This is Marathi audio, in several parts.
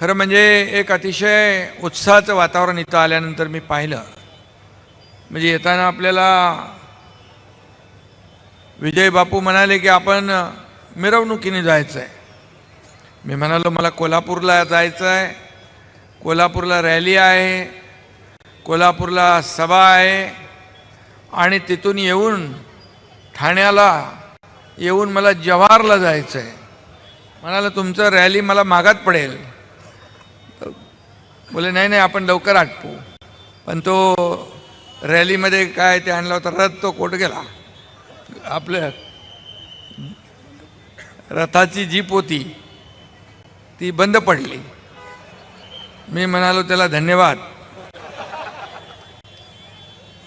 खरं म्हणजे एक अतिशय उत्साहाचं वातावरण इथं आल्यानंतर मी पाहिलं. म्हणजे येताना आपल्याला विजय बापू म्हणाले की आपण मिरवणुकीने जायचं आहे मी म्हणालो मला कोल्हापूरला जायचं आहे कोल्हापूरला रॅली आहे. कोल्हापूरला सभा आहे. आणि तिथून येऊन ठाण्याला येऊन मला जव्हारला जायचं आहे म्हणाला तुमचं रॅली मला मागात पडेल. बोले नाही नाही आपण लवकर आटपू. पण तो रॅलीमध्ये काय ते आणला होता रथ तो कोट गेला. आपल्या रथाची जीप होती ती बंद पडली. मी म्हणालो त्याला धन्यवाद.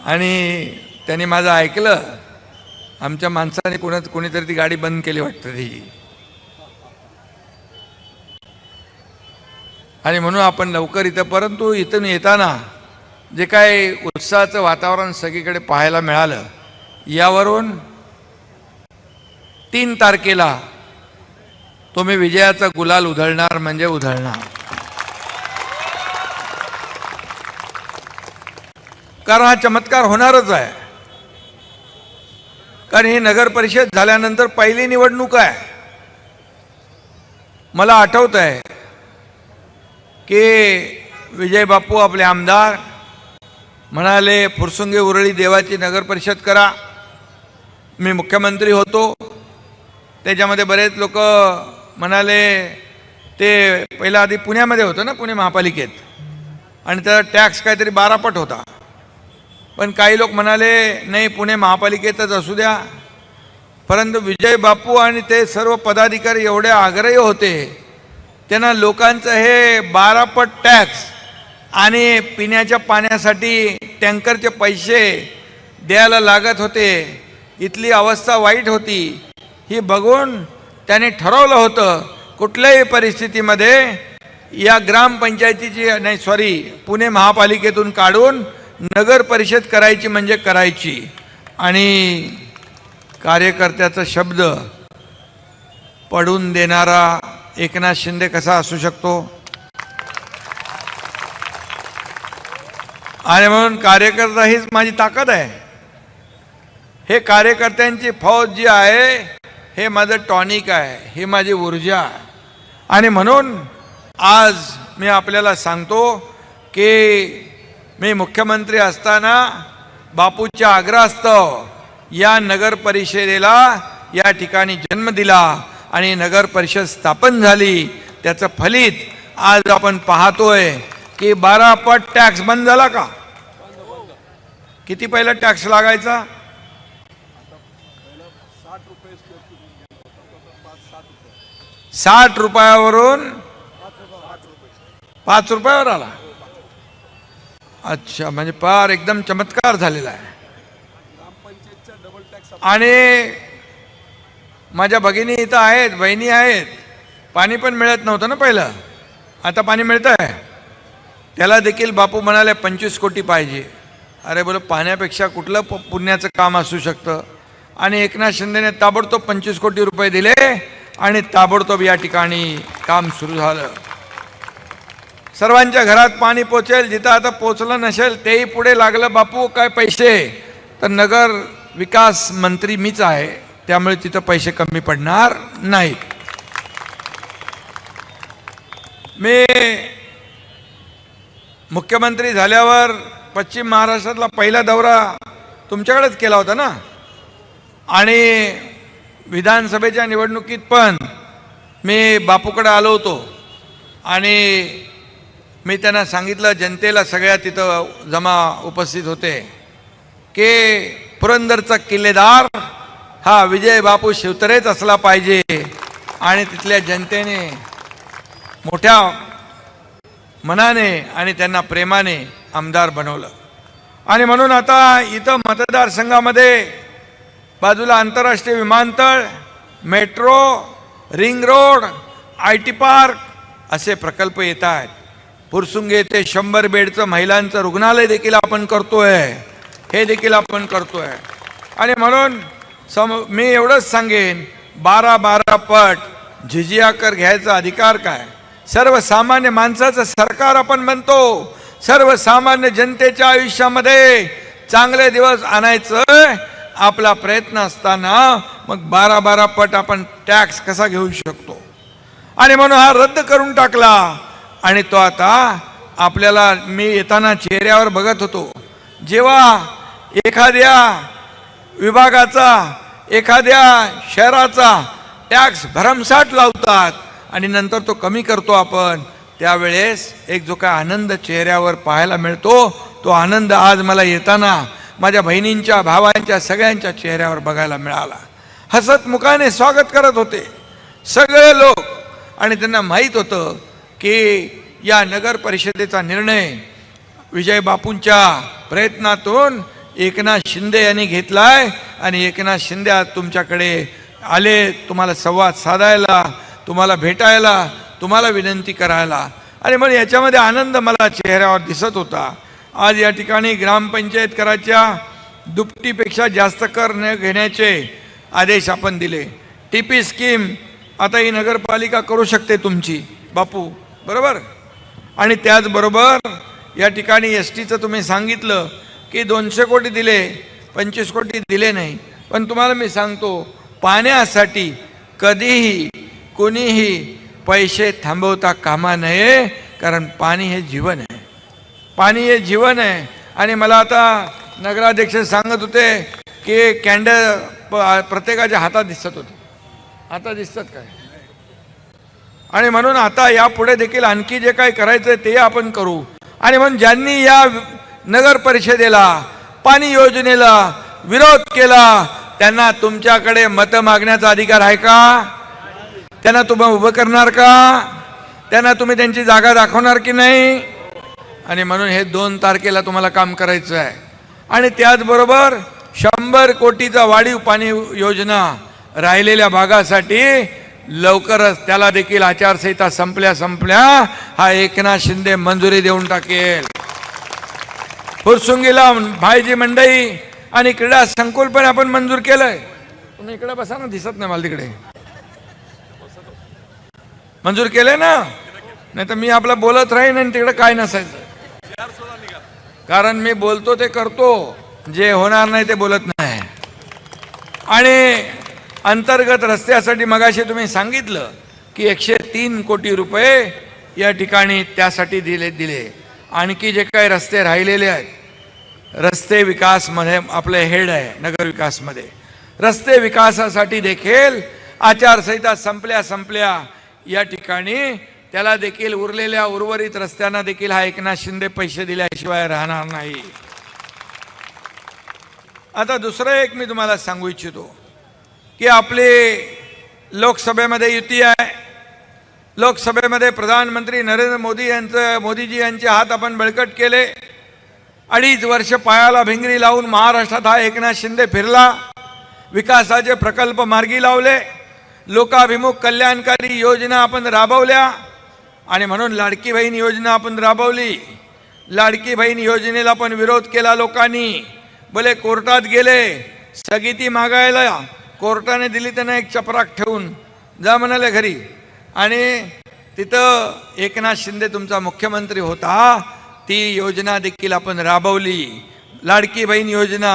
आणि त्यांनी माझं ऐकलं. आमच्या माणसाने कोणा कोणीतरी ती गाडी बंद केली वाटतं ती. आणि म्हणून आपण लवकर इथं परंतु इथून येताना जे काय उत्साहाचं वातावरण सगळीकडे पाहायला मिळालं यावरून तीन तारखेला तुम्ही विजयाचा गुलाल उधळणार म्हणजे उधळणार. कारण हा चमत्कार होणारच आहे. कारण ही नगर परिषद झाल्यानंतर पहिली निवडणूक आहे. मला आठवत आहे की विजय बापू आपले आमदार म्हणाले फुरसुंगे उरळी देवाची नगर परिषद करा. मी मुख्यमंत्री होतो. त्याच्यामध्ये बरेच लोक म्हणाले ते पहिला आधी पुण्यामध्ये होतं ना पुणे महापालिकेत. आणि त्याचा टॅक्स काहीतरी बारापट होता. पण काही लोक म्हणाले नाही पुणे महापालिकेतच असू द्या. परंतु विजय बापू आणि ते सर्व पदाधिकारी एवढे आग्रही होते त्यांना लोकांचं हे बारापट टॅक्स आणि पिण्याच्या पाण्यासाठी टँकरचे पैसे द्यायला लागत होते. इथली अवस्था वाईट होती. ही बघून त्याने ठरवलं होतं कुठल्याही परिस्थितीमध्ये या ग्रामपंचायतीची नाही सॉरी पुणे महापालिकेतून काढून नगर परिषद करायची म्हणजे करायची. आणि कार्यकर्त्याचा शब्द पडून देणारा एकनाथ शिंदे कसा असू शकतो? आणि म्हणून कार्यकर्ता हीच माझी ताकद आहे. हे कार्यकर्त्यांची फौज जी आहे हे माझं टॉनिक आहे ही माझी ऊर्जा आहे. आणि म्हणून आज मी आपल्याला सांगतो की मी मुख्यमंत्री असताना बापूच्या आग्रहास्तव या नगर परिषदेला या ठिकाणी जन्म दिला. आणि नगर परिषद स्थापन झाली. त्याचं फलित आज आपण पाहतोय की बारा पट टॅक्स बंद झाला का? किती पहिला टॅक्स लागायचा? साठ रुपयावरून पाच रुपयावर आला. अच्छा म्हणजे पार एकदम चमत्कार झालेला आहे. आणि माझ्या भगिनी इथं आहेत बहिणी आहेत. पाणी पण मिळत नव्हतं ना पहिलं. आता पाणी मिळतं आहे त्याला देखील बापू म्हणाले पंचवीस कोटी पाहिजे. अरे बोलो पाण्यापेक्षा कुठलं प- पुण्याचं काम असू शकतं? आणि एकनाथ शिंदेने ताबडतोब पंचवीस कोटी रुपये दिले आणि ताबडतोब या ठिकाणी काम सुरू झालं. सर्वांच्या घरात पाणी पोचेल जिथं आता पोचलं नसेल तेही पुढे लागलं. बापू काय पैसे? तर नगर विकास मंत्री मीच आहे. त्यामुळे तिथं पैसे कमी पडणार नाहीत मी मुख्यमंत्री झाल्यावर पश्चिम महाराष्ट्रातला पहिला दौरा तुमच्याकडेच केला होता ना? आणि विधानसभेच्या निवडणुकीत पण मी बापूकडे आलो होतो. आणि मी त्यांना सांगितलं जनतेला सगळ्या तिथं जमा उपस्थित होते. की पुरंदरचा किल्लेदार हा विजय बापू शिवतरेच असला पाहिजे. आणि तिथल्या जनतेने मोठ्या मनाने आणि त्यांना प्रेमाने आमदार बनवलं. आणि म्हणून आता इथं मतदारसंघामध्ये बाजूला आंतरराष्ट्रीय विमानतळ metro ring road I T park असे प्रकल्प येत आहेत पुरसुंगे येथे शंभर बेडचं महिलांचं रुग्णालय देखील आपण करतोय. हे देखील आपण करतोय. आणि म्हणून सम मी एवढंच सांगेन बारा बारा पट झिजिया कर घ्यायचा अधिकार काय? सर्वसामान्य माणसाचं सरकार आपण म्हणतो सर्वसामान्य जनतेच्या आयुष्यामध्ये चांगले दिवस आणायचं आपला प्रयत्न असताना मग बारा बारा पट आपण टॅक्स कसा घेऊ शकतो? आणि म्हणून हा रद्द करून टाकला. आणि तो आता आपल्याला मी येताना चेहऱ्यावर बघत होतो. जेव्हा एखाद्या विभागाचा एखाद्या शहराचा टॅक्स भरमसाठ लावतात आणि नंतर तो कमी करतो आपण त्यावेळेस एक जो काय आनंद चेहऱ्यावर पाहायला मिळतो तो आनंद आज मला येताना माझ्या बहिणींच्या भावांच्या सगळ्यांच्या चेहऱ्यावर बघायला मिळाला. हसत मुखाने स्वागत करत होते. सगळे लोक आणि त्यांना माहीत होतं की या नगर परिषदेचा निर्णय विजय बापूंच्या प्रयत्नातून एकनाथ शिंदे यांनी घेतलाय आणि एकनाथ शिंदे आज तुमच्याकडे आले तुम्हाला संवाद साधायला तुम्हाला भेटायला तुम्हाला विनंती करायला. आणि मग याच्यामध्ये आनंद मला चेहऱ्यावर दिसत होता. आज या ठिकाणी ग्रामपंचायत कराच्या दुपटीपेक्षा जास्त कर न घेण्याचे आदेश आपण दिले. टी पी स्कीम आता ही नगरपालिका करू शकते तुमची बापू बरोबर? आणि त्याचबरोबर या ठिकाणी एस टीचं तुम्ही सांगितलं की दोनशे कोटी दिले पंचवीस कोटी दिले नाही. पण तुम्हाला मी सांगतो पाण्यासाठी कधीही कोणीही पैसे थांबवता कामा नये कारण पाणी हे जीवन आहे. पाणी हे जीवन आहे. आणि मला आता नगराध्यक्ष सांगत होते की कॅन्डल प- प्रत्येकाच्या हातात दिसत होते. आता दिसतात काय? आणि म्हणून आता यापुढे देखील आणखी जे काही करायचं आहे ते आपण करू. आणि म्हणून ज्यांनी या नगर परिषदेला पाणी योजनेला विरोध केला. त्यांना तुमच्याकडे मतं मागण्याचा अधिकार आहे का? त्यांना तुम्ही उभं करणार का? त्यांना तुम्ही त्यांची जागा दाखवणार की नाही? आणि म्हणून हे दोन तारखेला तुम्हाला काम करायचं आहे. आणि त्याचबरोबर शंभर कोटीचा वाढीव पाणी योजना राहिलेल्या भागासाठी लवकरच त्याला देखील आचारसंहिता संपल्या संपल्या हा एकनाथ शिंदे मंजुरी देऊन टाकेल. फुरसुंगीला भाईजी मंडई आणि क्रीडा संकुल पण आपण मंजूर केलंय. तुम्ही इकडे बसा ना दिसत नाही मला तिकडे. मंजूर केलंय ना? नाही तर मी आपला बोलत राहीन आणि तिकडे काय नसायचं. कारण मी बोलतो ते करतो जे होणार नाही ते बोलत नाही. आणि अंतर्गत रस्त्यासाठी मगाशी तुम्ही सांगितलं की एकशे तीन कोटी रुपये या ठिकाणी त्यासाठी दिले दिले. आणखी जे काही रस्ते राहिलेले आहेत रस्ते विकासमध्ये आपले हेड आहे नगर विकासमध्ये. रस्ते विकासासाठी देखील आचारसंहिता संपल्या संपल्या. या ठिकाणी त्याला देखील उरलेल्या उर्वरित रस्त्यांना देखील हा एकनाथ शिंदे पैसे दिल्याशिवाय राहणार नाही. आता दुसरं एक मी तुम्हाला सांगू इच्छितो की आपली लोकसभेमध्ये युती आहे. लोकसभेमध्ये प्रधानमंत्री नरेंद्र मोदी यांचं मोदीजी यांचे हात आपण बळकट केले. अडीच वर्ष पायाला भिंगरी लावून महाराष्ट्रात हा एकनाथ शिंदे फिरला. विकासाचे प्रकल्प मार्गी लावले. लोकाभिमुख कल्याणकारी योजना आपण राबवल्या. आणि म्हणून लाडकी बहीण योजना आपण राबवली. लाडकी बहीण योजनेला पण विरोध केला लोकांनी. भले कोर्टात गेले स्थगिती मागायला कोर्टाने दिली त्यांना एक चपराक ठेवून. जा म्हणाले घरी. आणि तिथं एकनाथ शिंदे तुमचा मुख्यमंत्री होता. ती योजना देखील आपण राबवली. लाडकी बहीण योजना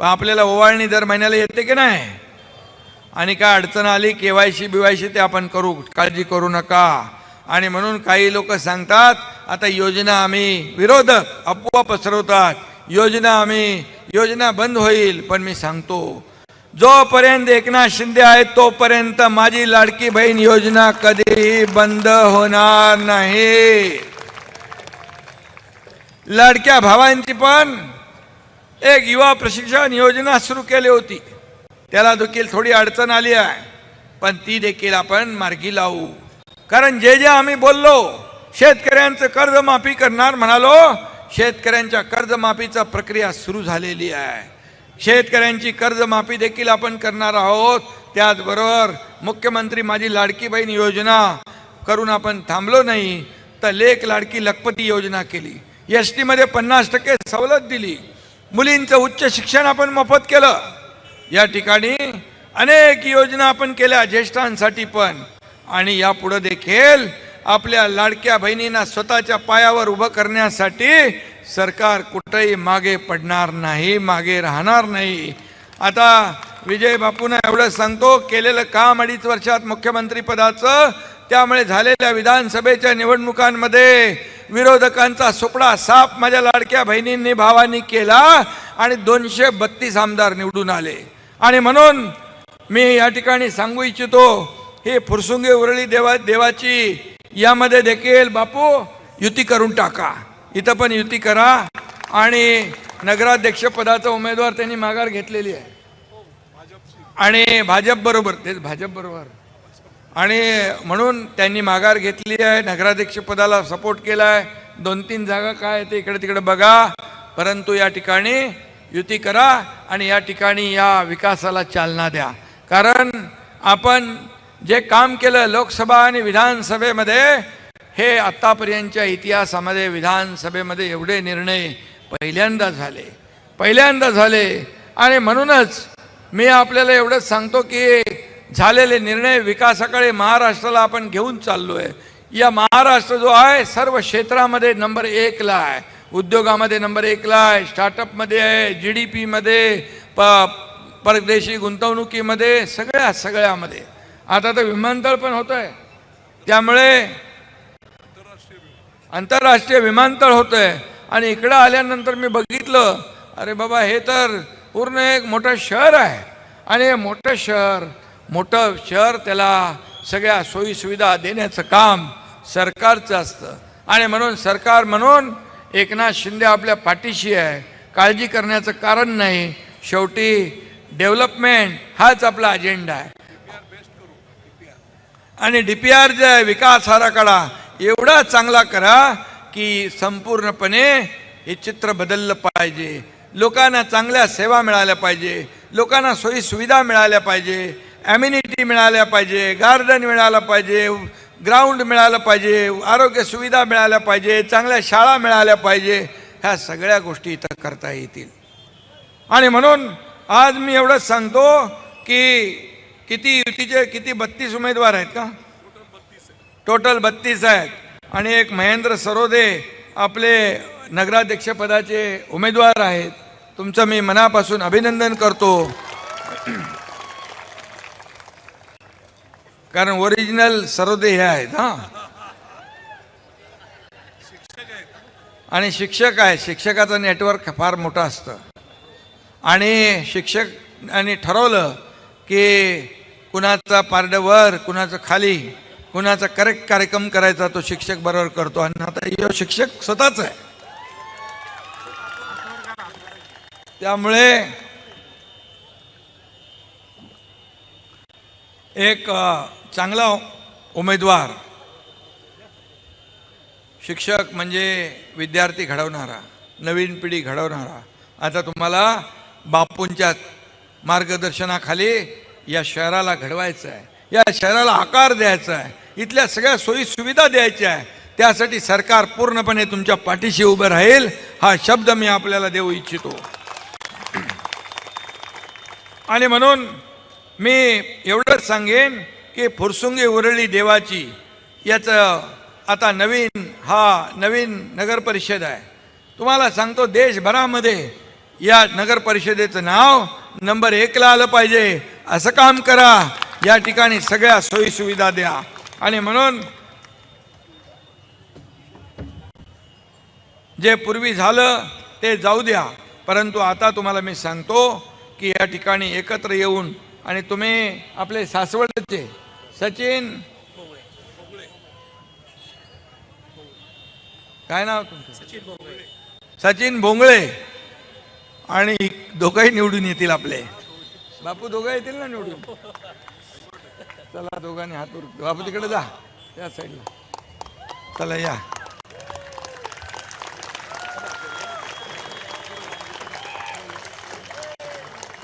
आपल्याला ओवाळणी दर महिन्याला येते की नाही? आणि काय अडचण आली K Y C B Y C ते आपण करू काळजी करू नका. आणि म्हणून काही लोक सांगतात आता योजना आम्ही विरोधक अफवा पसरवतात. योजना आम्ही योजना बंद होईल पण मी सांगतो जोपर्यंत एकनाथ शिंदे आहेत तोपर्यंत माझी लाडकी बहीण योजना कधीही बंद होणार नाही. लाडक्या भावांची पण एक युवा प्रशिक्षण योजना सुरू केली होती. त्याला देखील थोडी अडचण आली आहे. पण ती देखील आपण मार्गी लावू. कारण जे जे आम्ही बोललो शेतकऱ्यांचं कर्जमाफी करणार म्हणालो शेतकऱ्यांच्या कर्जमाफीचा प्रक्रिया सुरू झालेली आहे. शेतकऱ्यांची कर्जमाफी देखील आपण करणार आहोत. त्याचबरोबर मुख्यमंत्री माझी लाडकी बहीण योजना करून आपण थांबलो नाही. तर लेख लाडकी लखपती योजना केली. एस टीमध्ये पन्नास टक्के सवलत दिली. मुलींचं उच्च शिक्षण आपण मोफत केलं. या ठिकाणी अनेक योजना आपण केल्या ज्येष्ठांसाठी पण. आणि यापुढं देखील आपल्या लाडक्या बहिणींना स्वतःच्या पायावर उभं करण्यासाठी सरकार कुठेही मागे पडणार नाही मागे राहणार नाही. आता विजय बापूंना एवढं सांगतो केलेलं काम अडीच वर्षात मुख्यमंत्री पदाचं त्यामुळे झालेल्या विधानसभेच्या निवडणुकांमध्ये विरोधकांचा सुपडा साफ माझ्या लाडक्या बहिणींनी भावांनी केला आणि दोनशे बत्तीस आमदार निवडून आले. आणि म्हणून मी या ठिकाणी सांगू इच्छितो ही फुरसुंगे उरळी देवा देवाची यामध्ये देखील बापू युती करून टाका. इथं पण युती करा. आणि नगराध्यक्षपदाचा उमेदवार त्यांनी माघार घेतलेली आहे. आणि भाजप बरोबर तेच भाजप बरोबर. आणि म्हणून त्यांनी माघार घेतली आहे नगराध्यक्षपदाला सपोर्ट केला आहे. दोन तीन जागा काय ते इकडे तिकडे बघा. परंतु या ठिकाणी युती करा आणि या ठिकाणी या विकासाला चालना द्या. कारण आपण जे काम केलं लोकसभा आणि विधानसभेमध्ये हे आत्तापर्यंतच्या इतिहासामध्ये विधानसभेमध्ये एवढे निर्णय पहिल्यांदा झाले. पहिल्यांदा झाले. आणि म्हणूनच मी आपल्याला एवढंच सांगतो की झालेले निर्णय विकासाकडे महाराष्ट्राला आपण घेऊन चाललो आहे या महाराष्ट्र जो आहे सर्व क्षेत्रामध्ये नंबर एकला आहे. उद्योगामध्ये नंबर एकला आहे स्टार्टअपमध्ये आहे जी डी पीमध्ये प परदेशी गुंतवणुकीमध्ये सगळ्या सगळ्यामध्ये. आता तर विमानतळ पण होतं आहे त्यामुळे आंतरराष्ट्रीय विमानतळ होतं आहे आणि इकडं आल्यानंतर मी बघितलं अरे बाबा हे तर पूर्ण एक मोठं शहर आहे. आणि हे मोठं शहर मोठं शहर त्याला सगळ्या सोयीसुविधा देण्याचं काम सरकारचं असतं. आणि म्हणून सरकार म्हणून एकनाथ शिंदे आपल्या पाठीशी आहे. काळजी करण्याचं कारण नाही. शेवटी डेव्हलपमेंट हाच आपला अजेंडा आहे. आणि डी पी आर जे आहे विकास आराखडा एवढा चांगला करा की संपूर्णपणे हे चित्र बदललं पाहिजे. लोकांना चांगल्या सेवा मिळाल्या पाहिजे. लोकांना सोयी सुविधा मिळाल्या पाहिजे. ॲम्युनिटी मिळाल्या पाहिजे गार्डन मिळालं पाहिजे ग्राउंड मिळालं पाहिजे आरोग्य सुविधा मिळाल्या पाहिजे चांगल्या शाळा मिळाल्या पाहिजे ह्या सगळ्या गोष्टी इथं करता येतील. आणि म्हणून आज मी एवढंच सांगतो की किती युतीचे किती बत्तीस उमेदवार आहेत का? टोटल बत्तीस आहेत. आणि एक महेंद्र सरोदे आपले नगराध्यक्षपदाचे उमेदवार आहेत. तुमचं मी मनापासून अभिनंदन करतो. कारण ओरिजिनल सरोदे हे आहेत हां. आणि शिक्षक आहे शिक्षकाचं नेटवर्क फार मोठं असतं. आणि शिक्षक आणि ठरवलं की कुणाचा पारडं वर कुणाचं खाली कुणाचा करेक्ट कार्यक्रम करायचा तो शिक्षक बरोबर करतो. आणि आता ह्यो शिक्षक स्वतःच आहे. त्यामुळे एक चांगला उमेदवार शिक्षक म्हणजे विद्यार्थी घडवणारा नवीन पिढी घडवणारा. आता तुम्हाला बापूंच्या मार्गदर्शनाखाली या शहराला घडवायचं आहे. या शहराला आकार द्यायचा आहे. इथल्या सगळ्या सोयी सुविधा द्यायच्या आहे. त्यासाठी सरकार पूर्णपणे तुमच्या पाठीशी उभं राहील हा शब्द मी आपल्याला देऊ इच्छितो. आणि म्हणून मी एवढंच सांगेन की फुरसुंगी उरळी देवाची याचं आता नवीन हा नवीन नगर परिषद आहे. तुम्हाला सांगतो देशभरामध्ये या नगर परिषदेचं नाव नंबर एकला आलं पाहिजे. असं काम करा. या ठिकाणी सगळ्या सोयीसुविधा द्या. आणि म्हणून जे पूर्वी झालं ते जाऊ द्या. परंतु आता तुम्हाला मी सांगतो की या ठिकाणी एकत्र येऊन आणि तुम्ही आपले सासवडचे सचिन. काय नाव तुमचं? सचिन भोंगळे आणि दोघंही निवडून येतील आपले. बापू दोघं येतील ना निवडून? चला दोघांनी हात बापू तिकडे जा त्या साईडला चला या.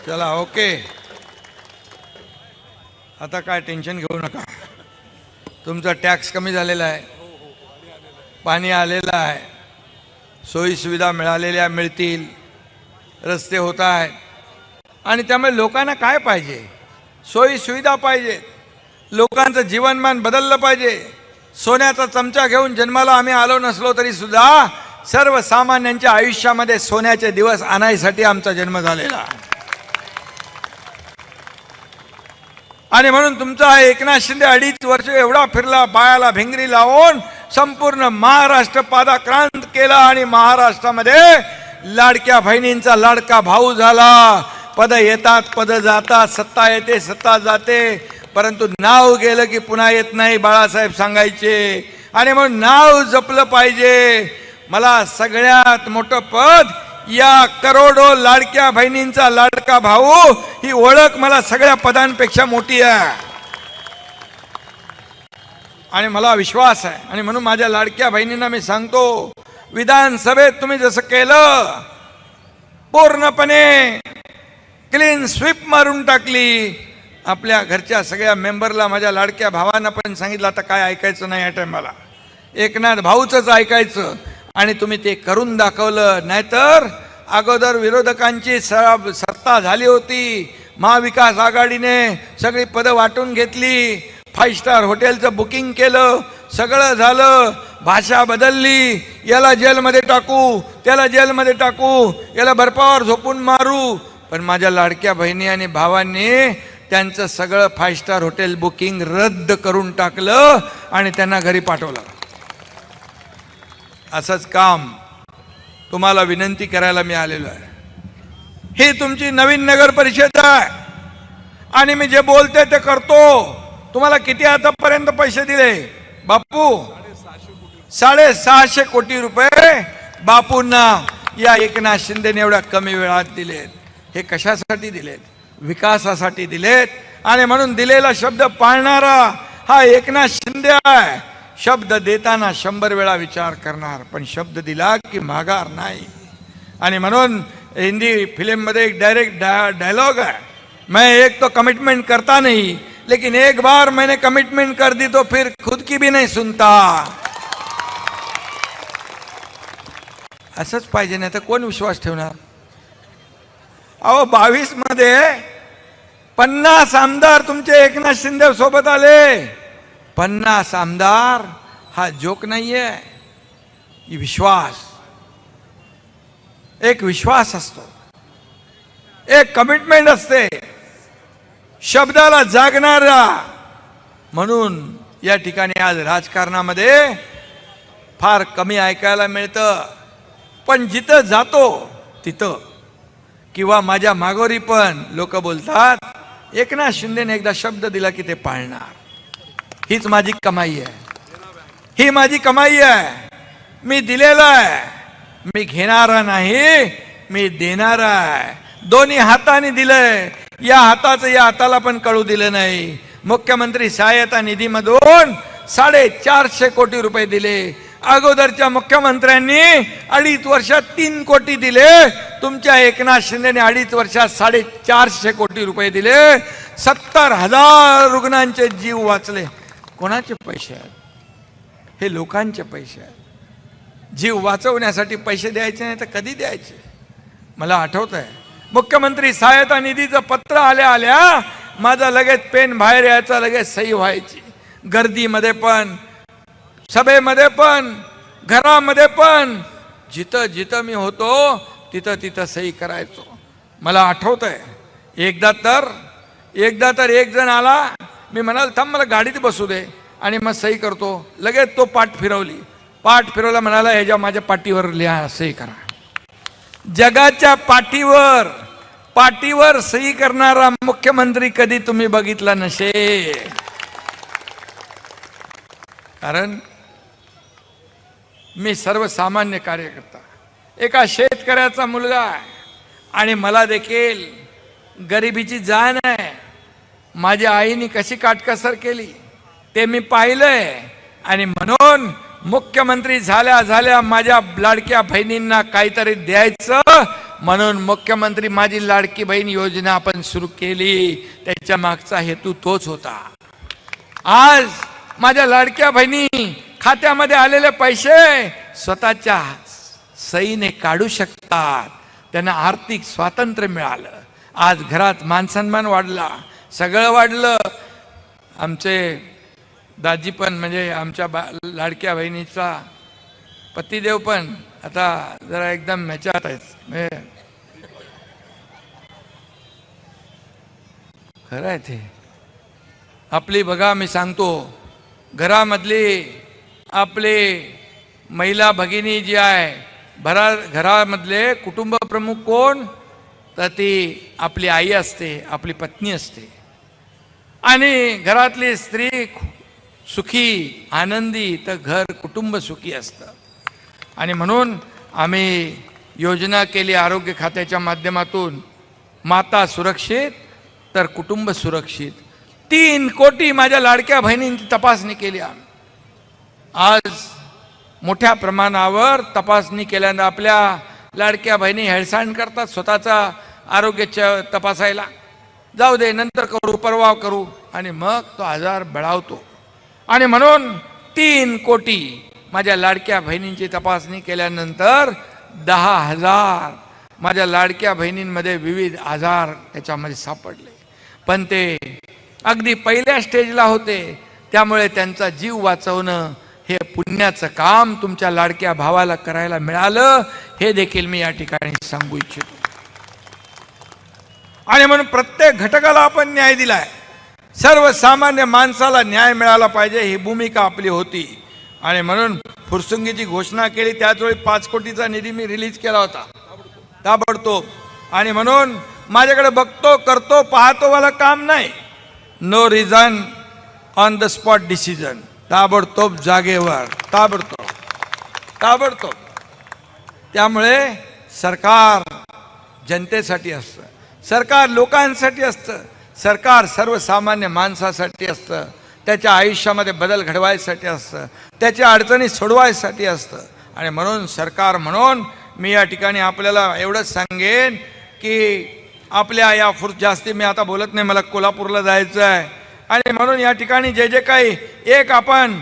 चला ओके आता काय टेन्शन घेऊ नका. तुमचा टॅक्स कमी झालेला आहे. पाणी आलेलं आहे. सोयीसुविधा मिळालेल्या मिळतील. रस्ते होत आहेत. आणि त्यामुळे लोकांना काय पाहिजे? सोयीसुविधा पाहिजे. लोकांचं जीवनमान बदललं पाहिजे. सोन्याचा चमचा घेऊन जन्माला आम्ही आलो नसलो तरी सुद्धा सर्वसामान्यांच्या आयुष्यामध्ये सोन्याचे दिवस आणायसाठी आमचा जन्म झालेला आहे आणि म्हणून तुमचा एकनाथ शिंदे अडीच वर्ष एवढा फिरला पायाला भिंगरी लावून संपूर्ण महाराष्ट्र पादाक्रांत केला आणि महाराष्ट्रामध्ये लाडक्या बहिणींचा लाडका भाऊ झाला. पद येतात पद जातात सत्ता येते सत्ता जाते. परंतु नाव गेलं की पुन्हा येत नाही बाळासाहेब सांगायचे. आणि म्हणून नाव जपलं पाहिजे. मला सगळ्यात मोठं पद या करोडो लाडक्या बहिणींचा लाडका भाऊ ही ओळख मला सगळ्या पदांपेक्षा मोठी आहे. आणि मला विश्वास आहे. आणि म्हणून माझ्या लाडक्या बहिणींना मी सांगतो विधानसभेत तुम्ही जसं केलं पूर्णपणे क्लीन स्वीप मारून टाकली. आपल्या घरच्या सगळ्या मेंबरला माझ्या लाडक्या भावांना पण सांगितलं आता काय ऐकायचं नाही या टायमाला एकनाथ भाऊचंच ऐकायचं. आणि तुम्ही ते करून दाखवलं. नाहीतर अगोदर विरोधकांची स- सत्ता झाली होती. महाविकास आघाडीने सगळी पदं वाटून घेतली. फाईव्ह स्टार हॉटेलचं बुकिंग केलं. सगळं झालं. भाषा बदलली. याला जेलमध्ये टाकू. त्याला जेलमध्ये टाकू. याला बर्फावर झोपून मारू. पण माझ्या लाडक्या बहिणी आणि भावांनी त्यांचं सगळं फाईव्ह स्टार हॉटेल बुकिंग रद्द करून टाकलं आणि त्यांना घरी पाठवलं. असंच काम तुम्हाला विनंती करायला मी आलेलो आहे. ही तुमची नवीन नगर परिषद आहे. आणि मी जे बोलते ते करतो. तुम्हाला किती आतापर्यंत पैसे दिले? बापू साडेसहाशे कोटी रुपये. बापूंना या एकनाथ शिंदेने एवढ्या कमी वेळात दिलेत. हे कशासाठी दिलेत? विकासासाठी दिलेत. आणि म्हणून दिलेला शब्द पाळणारा हा एकनाथ शिंदे आहे. शब्द देताना शंभर वेळा विचार करणार पण शब्द दिला की माघार नाही. आणि म्हणून हिंदी फिल्म एक डायरेक्ट डायलॉग आहे. मैं एक तो कमिटमेंट करता नहीं लेकिन एक बार मैंने कमिटमेंट कर दी तो फिर खुद की भी नहीं सुनता. असंच पाहिजे नाही तर कोण विश्वास ठेवणार? अहो बावीसमध्ये पन्नास आमदार तुमचे एकनाथ शिंदे सोबत आले. पन्नास आमदार हा जोक नाहीये. आहे विश्वास. एक विश्वास असतो. एक कमिटमेंट असते. शब्दाला जागणारा म्हणून या ठिकाणी आज राजकारणामध्ये फार कमी ऐकायला मिळतं. पण जिथं जातो तिथं. किंवा माझ्या मागोरी पण लोक बोलतात एकनाथ शिंदेने एकदा शब्द दिला की ते पाळणार. हीच माझी कमाई आहे. ही माझी कमाई आहे. मी दिलेला आहे. मी घेणारा नाही मी देणार आहे. दोन्ही हाताने दिलंय. या हाताचं या हाताला पण कळू दिलं नाही. मुख्यमंत्री सहायता निधीमधून साडेचारशे कोटी रुपये दिले. अगोदरच्या मुख्यमंत्र्यांनी अडीच वर्षात तीन कोटी दिले. तुमच्या एकनाथ शिंदेने अडीच वर्षात साडेचारशे कोटी रुपये दिले. सत्तर हजार रुग्णांचे जीव वाचले. कोणाचे पैसे आहेत? हे लोकांचे पैसे आहेत. जीव वाचवण्यासाठी पैसे द्यायचे नाही तर कधी द्यायचे? मला आठवत आहे मुख्यमंत्री सहायता निधीचं पत्र आल्या आल्या माझा लगेच पेन बाहेर यायचा लगेच सही व्हायची. गर्दीमध्ये पण सभेमध्ये पण घरामध्ये पण. जिथं जिथं मी होतो तिथं तिथं सही करायचो. मला आठवत आहे एकदा तर एकदा तर एक जण आला मी म्हणाल थांब मला गाडीत बसू दे. आणि मग सही करतो. लगेच तो पाठ फिरवली. पाठ फिरवला म्हणाला ह्याच्या माझ्या पाठीवर लिहा सही करा. जगाच्या पाठीवर पाठीवर सही करणारा मुख्यमंत्री कधी तुम्ही बघितला नसेल. कारण मी सर्वसामान्य कार्यकर्ता. एका शेतकऱ्याचा मुलगा आणि मला देखील गरिबीची जाण आहे. माझ्या आईने कशी काटकसर केली ते मी पाहिलंय. आणि म्हणून मुख्यमंत्री झाल्या झाल्या माझ्या लाडक्या बहिणींना काहीतरी द्यायचं. म्हणून मुख्यमंत्री माझी लाडकी बहीण योजना आपण सुरू केली. त्याच्या मागचा हेतू तोच होता. आज माझ्या लाडक्या बहिणी खात्यामध्ये आलेले पैसे स्वतःच्या सईने काढू शकतात. त्यांना आर्थिक स्वातंत्र्य मिळालं. आज घरात मानसन्मान वाढला. सगळं वाढलं. आमचे दाजी पण म्हणजे आमच्या बा लाडक्या बहिणीचा पतिदेव पण आता जरा एकदम ह्याच्यात आहेत. म्हणजे खरं आहे ते. आपली बघा मी सांगतो घरामधली आपली महिला भगिनी जी आहे भरा घरामधले कुटुंब प्रमुख कोण? तर ती आपली आई असते आपली पत्नी असते. आणि घरातली स्त्री सुखी आनंदी तर घर कुटुंब सुखी असतं. आणि म्हणून आम्ही योजना केली आरोग्य खात्याच्या माध्यमातून माता सुरक्षित तर कुटुंब सुरक्षित. तीन कोटी माझ्या लाडक्या बहिणींची तपासणी केली आम्ही. आज मोठ्या प्रमाणावर तपासणी केल्यानं आपल्या लाडक्या बहिणी हेळसांड करतात स्वतःचा आरोग्य तपासायला. जाऊ दे नंतर करू परवा करू. आणि मग तो आजार बळावतो. आणि म्हणून तीन कोटी माझ्या लाडक्या बहिणींची तपासणी केल्यानंतर दहा हजार माझ्या लाडक्या बहिणींमध्ये विविध आजार त्याच्यामध्ये सापडले. पण ते अगदी पहिल्या स्टेजला होते. त्यामुळे त्यांचा जीव वाचवणं हे पुण्याचं काम तुमच्या लाडक्या भावाला करायला मिळालं. हे देखील मी या ठिकाणी सांगू इच्छितो. आणि म्हणून प्रत्येक घटकाला आपण न्याय दिलाय. सर्वसामान्य माणसाला न्याय मिळाला पाहिजे ही भूमिका आपली होती. आणि म्हणून फुरसुंगीची घोषणा केली त्याचवेळी पाच कोटीचा निधी मी रिलीज केला होता. ताबडतोब. आणि म्हणून माझ्याकडे बघतो करतो पाहतो मला काम नाही. No reason on the spot decision ताबडतोब जागेवर. ताबडतोब. ताबडतोब. त्यामुळे सरकार जनतेसाठी असतं. सरकार लोकांसाठी असतं. सरकार सर्वसामान्य माणसासाठी असतं. त्याच्या आयुष्यामध्ये बदल घडवायसाठी असतं. त्याच्या अडचणी सोडवायसाठी असतं. आणि म्हणून सरकार म्हणून मी या ठिकाणी आपल्याला एवढंच सांगेन की आपल्या या फुर जास्ती मी आता बोलत नाही मला कोल्हापूरला जायचं आहे. आणि म्हणून या ठिकाणी जे जे काही एक आपण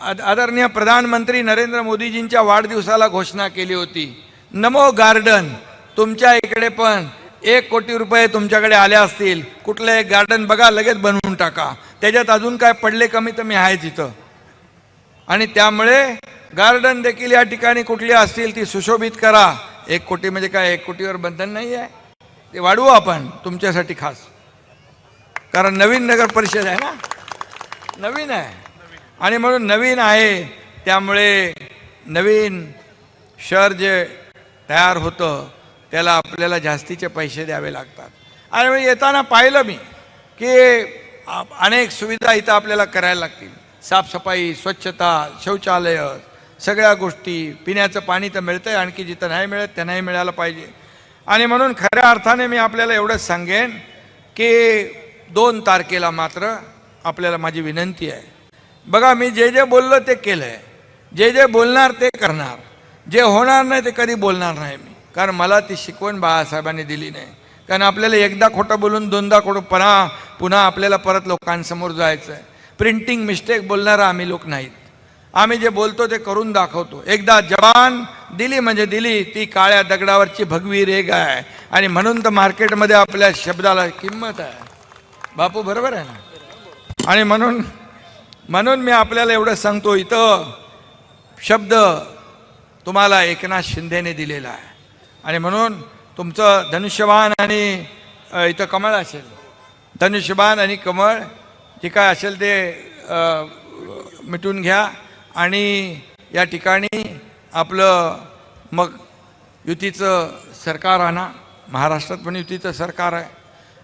आद- आदरणीय प्रधानमंत्री नरेंद्र मोदीजींच्या वाढदिवसाला घोषणा केली होती. नमो गार्डन तुमच्या इकडे पण एक कोटी रुपये तुमच्याकडे आले असतील कुठलं एक गार्डन बघा लगेच बनवून टाका. त्याच्यात अजून काय पडले कमी तर मी आहे तिथं आणि त्यामुळे गार्डन देखील या ठिकाणी कुठली असतील ती सुशोभित करा. एक कोटी म्हणजे काय एक कोटीवर बंधन नाही आहे ते वाढवू आपण तुमच्यासाठी खास. कारण नवीन नगर परिषद आहे ना? नवीन आहे. आणि म्हणून नवीन आहे त्यामुळे नवीन शहर जे तयार होतं त्याला आपल्याला जास्तीचे पैसे द्यावे लागतात. आणि मग येताना पाहिलं मी की अनेक सुविधा इथं आपल्याला करायला लागतील. साफसफाई स्वच्छता शौचालय सगळ्या गोष्टी पिण्याचं पाणी तर मिळतं आहे आणखी जिथं नाही मिळत त्यांनाही मिळालं पाहिजे. आणि म्हणून खऱ्या अर्थाने मी आपल्याला एवढंच सांगेन की दोन तारखेला मात्र आपल्याला माझी विनंती आहे. बघा मी जे जे बोललो ते केलं आहे जे जे बोलणार ते करणार. जे होणार नाही ते कधी बोलणार नाही मी. कारण मला ती शिकवण बाळासाहेबांनी दिली नाही. कारण आपल्याला एकदा खोटं बोलून दोनदा खोटं परा पुन्हा आपल्याला परत लोकांसमोर जायचं आहे प्रिंटिंग मिस्टेक बोलणारा आम्ही लोक नाहीत. आम्ही जे बोलतो ते करून दाखवतो. एकदा जवान दिली म्हणजे दिली ती काळ्या दगडावरची भगवी रेग आहे. आणि म्हणून तर मार्केटमध्ये आपल्या शब्दाला किंमत आहे. बापू बरोबर आहे ना? आणि म्हणून म्हणून मी आपल्याला एवढं सांगतो इथं शब्द तुम्हाला एकनाथ शिंदेने दिलेला आहे. आणि म्हणून तुमचं धनुष्यबाण आणि इथं कमळ असेल. धनुष्यबाण आणि कमळ जे काय असेल ते मिटून घ्या आणि या ठिकाणी आपलं मग युतीचं सरकार आणा. महाराष्ट्रात पण युतीचं सरकार आहे.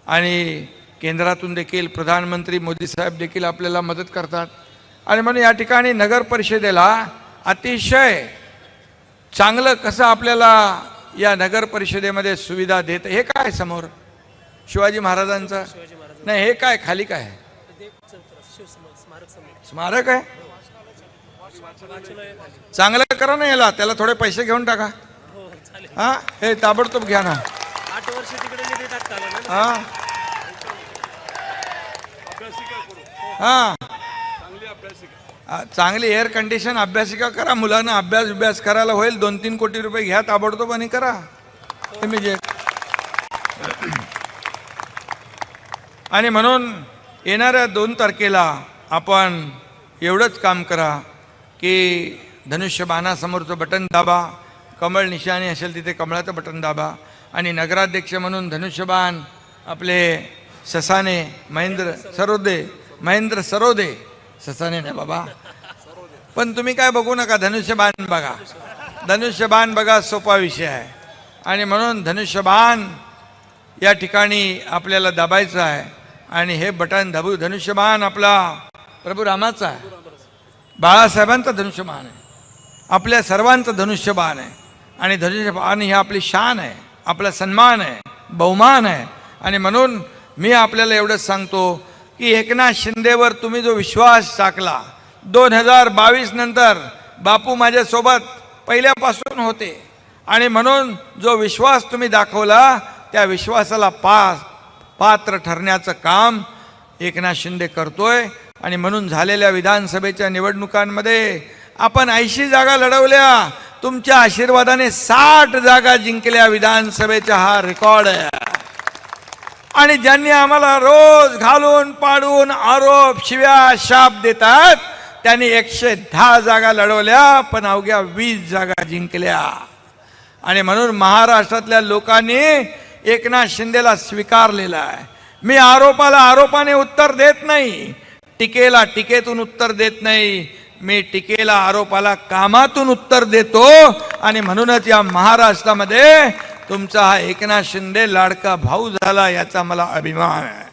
आणि केंद्रातून देखील प्रधानमंत्री मोदी साहेब देखील आपल्याला मदत करतात. आणि म्हणून या ठिकाणी नगर परिषदेला अतिशय चांगलं कसं आपल्याला या नगर परिषदेमध्ये सुविधा देत हे काय समोर? शिवाजी महाराजांचं? नाही हे काय खाली काय? स्मारक आहे? चांगलं करा ना याला त्याला थोडे पैसे घेऊन टाका. हा हे ताबडतोब घ्या ना. हा. हा. चांगली एअर कंडिशन अभ्यासिका करा. मुलांना अभ्यास अभ्यास करायला होईल. दोन तीन कोटी रुपये घ्या ताबडतोब आणि करा. इमिजिएट आणि म्हणून येणाऱ्या दोन तारखेला आपण एवढंच काम करा की धनुष्यबाणासमोरचं बटन दाबा. कमळ निशाणी असेल तिथे कमळाचं बटन दाबा. आणि नगराध्यक्ष म्हणून धनुष्यबाण आपले ससाने महेंद्र सरोदे महेंद्र सरोदे ससाने नाही बाबा. पण तुम्ही काय बघू नका धनुष्यबाण बघा. धनुष्यबाण बघा सोपा विषय आहे. आणि म्हणून धनुष्यबाण या ठिकाणी आपल्याला दाबायचं आहे. आणि हे बटन धबू धनुष्यबाण आपला प्रभू रामाचा आहे. बाळासाहेबांचा धनुष्यबाण आहे. आपल्या सर्वांचं धनुष्यबाण आहे. आणि धनुष्यबाण ही आपली शान आहे. आपला सन्मान आहे. बहुमान आहे. आणि म्हणून मी आपल्याला एवढंच सांगतो की एकनाथ शिंदेवर तुम्ही जो विश्वास टाकला दोन हजार बावीस नंतर बापू माझ्यासोबत पहिल्यापासून होते आणि म्हणून जो विश्वास तुम्ही दाखवला त्या विश्वासाला पा पात्र ठरण्याचं काम एकनाथ शिंदे करतोय. आणि म्हणून झालेल्या विधानसभेच्या निवडणुकांमध्ये आपण ऐंशी जागा लढवल्या. तुमच्या आशीर्वादाने साठ जागा जिंकल्या विधानसभेचा हा रेकॉर्ड आहे. आणि ज्यांनी आम्हाला रोज घालून पाडून आरोप शिव्या शाप देतात त्यांनी एकशे दहा जागा लढवल्या पण अवघ्या वीस जागा जिंकल्या. आणि म्हणून महाराष्ट्रातल्या लोकांनी एकनाथ शिंदेला स्वीकारलेला आहे. मी आरोपाला आरोपाने उत्तर देत नाही. टीकेला टीकेतून उत्तर देत नाही. मी टीकेला आरोपाला कामातून उत्तर देतो. आणि म्हणूनच या महाराष्ट्रामध्ये तुमचा हा एकनाथ शिंदे लाडका भाऊ झाला याचा मला अभिमान आहे.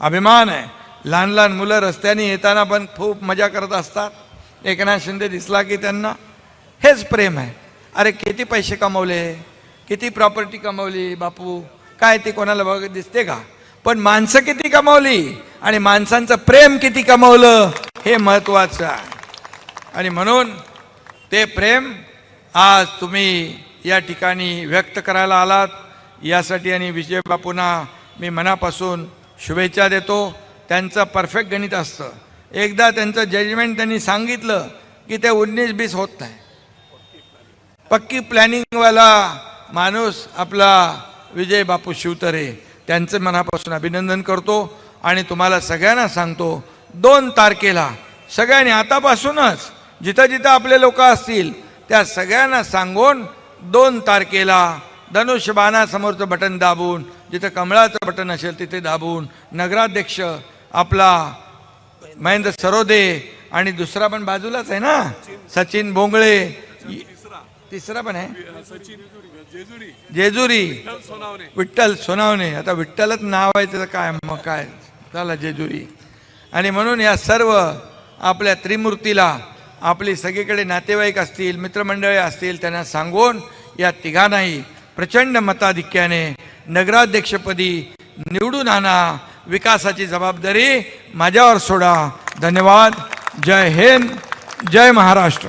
अभिमान आहे. लहान लहान मुलं रस्त्याने येताना पण खूप मजा करत असतात. एकनाथ शिंदे दिसला की त्यांना हेच प्रेम आहे. अरे किती पैसे कमवले? किती प्रॉपर्टी कमवली बापू? काय ते कोणाला बघ दिसते का? पण माणसं किती कमवली आणि माणसांचं प्रेम किती कमवलं हे महत्वाचं आहे. आणि म्हणून ते प्रेम आज तुम्ही या ठिकाणी व्यक्त करायला आलात. यासाठी आणि विजय बापूंना मी मनापासून शुभेच्छा देतो. त्यांचं परफेक्ट गणित असतं. एकदा त्यांचं जजमेंट त्यांनी सांगितलं की ते उन्नीस बीस होत नाही. पक्की प्लॅनिंगवाला माणूस आपला विजय बापू शिवतरे. त्यांचं मनापासून अभिनंदन करतो. आणि तुम्हाला सगळ्यांना सांगतो दोन तारखेला सगळ्यांनी आतापासूनच जिथं जिथं आपले लोक असतील त्या सगळ्यांना सांगून दोन तारखेला धनुष्यबाणासमोरचं बटन दाबून जिथं कमळाचं बटन असेल तिथे दाबून नगराध्यक्ष आपला महेंद्र सरोदे आणि दुसरा पण बाजूलाच आहे ना? सचिन बोंगळे. तिसरा पण आहे. जेजुरी. विठ्ठल सोनावणे. आता विठ्ठलच नाव आहे त्याचं काय? मग काय? चला जेजुरी. आणि म्हणून या सर्व आपल्या त्रिमूर्तीला आपली सगळीकडे नातेवाईक असतील मित्रमंडळी असतील त्यांना सांगून या तिघांनाही प्रचंड मताधिक्याने नगराध्यक्षपदी निवडून आणा. विकासाची जबाबदारी माझ्यावर सोडा. धन्यवाद. जय हिंद. जय महाराष्ट्र.